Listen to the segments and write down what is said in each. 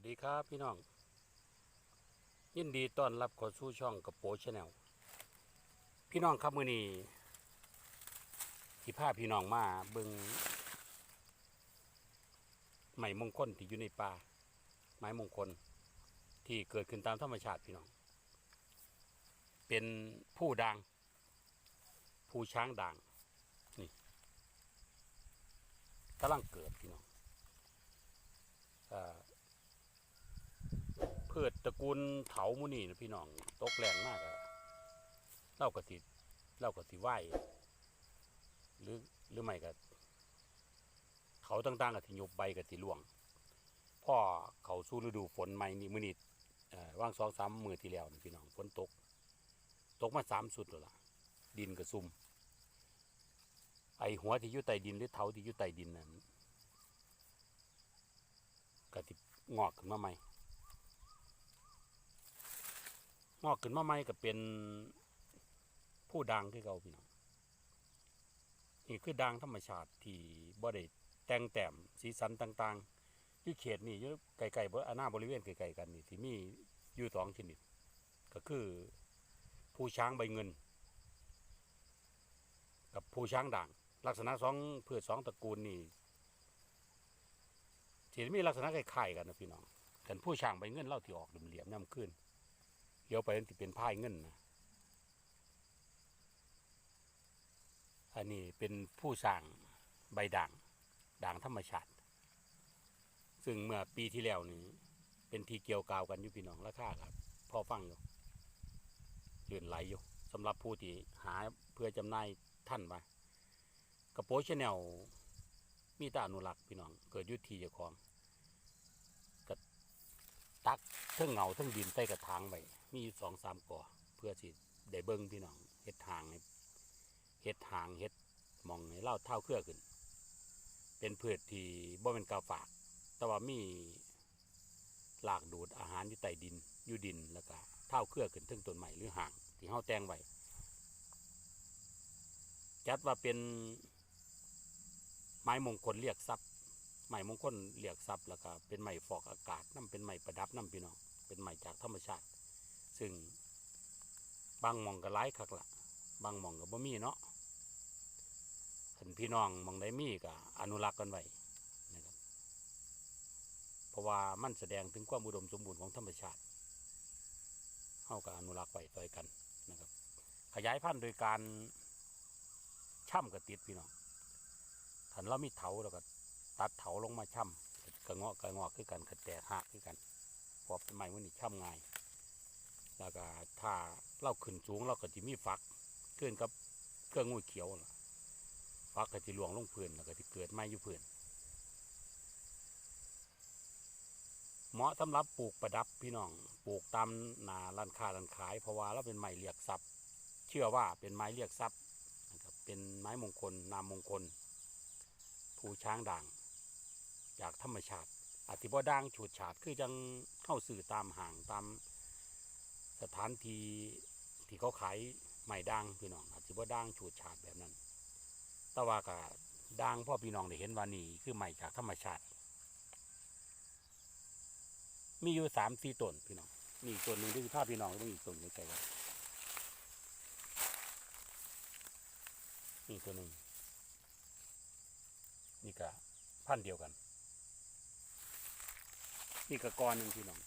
วัสดีครับพี่น้อง ยินดีต้อนรับเข้าสู่ช่องกระโปชแนลพี่น้องครับมือนี้ที่พาพี่น้องมาเบิงไม้มงคลที่อยู่ในป่าไม้มงคลที่เกิดขึ้นตามธรรมชาติพี่น้อง เป็นผู้ดังผู้ช้างด่างนี่กำลังเกิดพี่น้องอ่า พืชตระกูลเถามุนี่นะพี่น้องตกแรงมากอะเล่ากะติเล่ากะติไหวหรือหรือไม่ก็เขาต่างๆกะติยุบใบกะติล่วง พ่อเขาสู้ฤดูฝนใหม่นี่มือนี่ว่างสองสามมือที่แล้วนี่พี่น้องฝนตก ตกมาสามสุดแล้วล่ะ ดินกระซุ่มไอหัวที่อยู่ใต้ดินหรือเถาที่อยู่ใต้ดินนั้นกะติงอกขึ้นมาใหม่ งอกขึ้นมาใหม่ก็เป็นผู้ดังที่เขาพี่น้องนี่คือดังธรรมชาติที่บ่ได้แต่งแต้มสีสันต่าง ๆ ที่เขตนี่อยู่ไกลๆบ่อาณาบริเวณไกลๆกันนี่ที่มีอยู่สองชนิด ก็คือผู้ช้างใบเงิน กับผู้ช้างด่าง ลักษณะสองเพื่อสองตระกูลนี่ที่มีลักษณะคล้ายๆกันนะพี่น้องแต่ผู้ช้างใบเงินเล่าที่ออกเหลี่ยมๆน้ำขึ้น เดี๋ยวไปมันสิเป็นพายเงินนะอันนี้เป็นผู้สร้างใบด่างด่างธรรมชาติ ซึ่งเมื่อปีที่แล้วนี้เป็นทีเกี่ยวกาวกันอยู่พี่น้องราคาครับพอฟังอยู่เดือนไหลอยู่สำหรับผู้ที่หาเพื่อจำหน่ายท่านมากระโปรงชาแนลมีตาอนุรักษ์พี่น้องเกิดยุทธีเจ้าของตักเทั้งเงาเทั้งดินใต้กระถางไว้ มีสองสามก่อเพื่อสิได้เบิ้งพี่น้องเฮ็ดทางให้เฮ็ดทางเฮ็ดมองให้เล่าเท่าเครือขึ้น เป็นพืชที่บ่เป็นกาฝาก แต่ว่ามีหลากดูดอาหารอยู่ใต้ดินอยู่ดินแล้วก็เท่าเครือขึ้นถึงต้นใหม่หรือห่างที่เฮาแตงไว้จัดว่าเป็นไม้มงคลเรียกทรัพย์ไม้มงคลเรียกทรัพย์แล้วก็เป็นไม้ฟอกอากาศนั่เป็นไม้ประดับนั่พี่น้องเป็นไม้จากธรรมชาติ ซึ่ง บางมองก็หลายคักละบางมองก็บ่มีเนาะคันพี่น้องมองใดมีก็อนุรักษ์กันไว้นะครับเพราะว่ามันแสดงถึงความอุดมสมบูรณ์ของธรรมชาติเฮาก็อนุรักษ์ไว้ต่อยกันนะครับ ขยายพันธุ์โดยการช่ำกระติดพี่น้องคันเรามีเถาแล้วก็ตัดเถาลงมาช่ำกระเงาะกระเงาะคือกันกระแตกหักคือกันพอเป็นไม้มันนี่ช่ำง่ายแล้วก็ถ้า เราขึ้นสูงเราก็จะมีฟักเกินกับเครื่องงูเขียวล่ะฟักก็จะหลวงลงพื้นแล้วก็จะเกิดไม้อยู่พื้นเหมาะสำหรับปลูกประดับพี่น้องปลูกตามนาร้านค้าร้านขาย เพราะว่าเราเป็นไม้เรียกทรัพย์ เชื่อว่าเป็นไม้เรียกทรัพย์นะครับเป็นไม้มงคลนามมงคลผู้ช้างด่าง จากธรรมชาติอธิบด่างฉูดฉาดคือจังเข้าสื่อตามห่างตาม สถานที่ที่เขาขายใหม่ด่างพี่น้องอธิบด่างฉูดฉาดแบบนั้น แต่ว่าก็ด่างพ่อพี่น้องได้เห็นว่านี่คือใหม่จากธรรมชาติ มีอยู่สามสี่ต้นพี่น้องมีอีกต้นหนึ่งที่ภาพพี่น้องต้องอีกต้นใกล้ๆกันนี่ตัวหนึ่งนี่ก็พันเดียวกัน นี่ก็กรหนึ่งพี่น้อง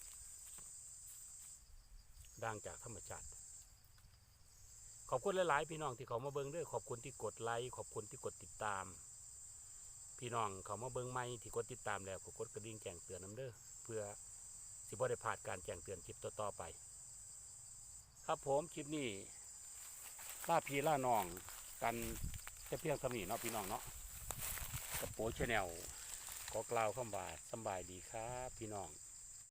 ดังจากธรรมชาติ ขอบคุณหลาย ๆ พี่น้องที่เขามาเบิ้งด้วยขอบคุณที่กดไลค์ขอบคุณที่กดติดตาม พี่น้องเขามาเบิ้งไม่ที่กดติดตามแล้วก็กดกระดิ่งแจ้งเตือนน้ำเด้อเพื่อสิบ่ได้พลาดการแจ้งเตือนคลิปต่อๆไป ครับผมคลิปนี้ล่าพี่ล่าน้องกันแค่เพียงเท่านี้เนาะพี่น้องเนาะกระโปรงชาแนลขอกล่าวคำว่าสบายดีครับพี่น้อง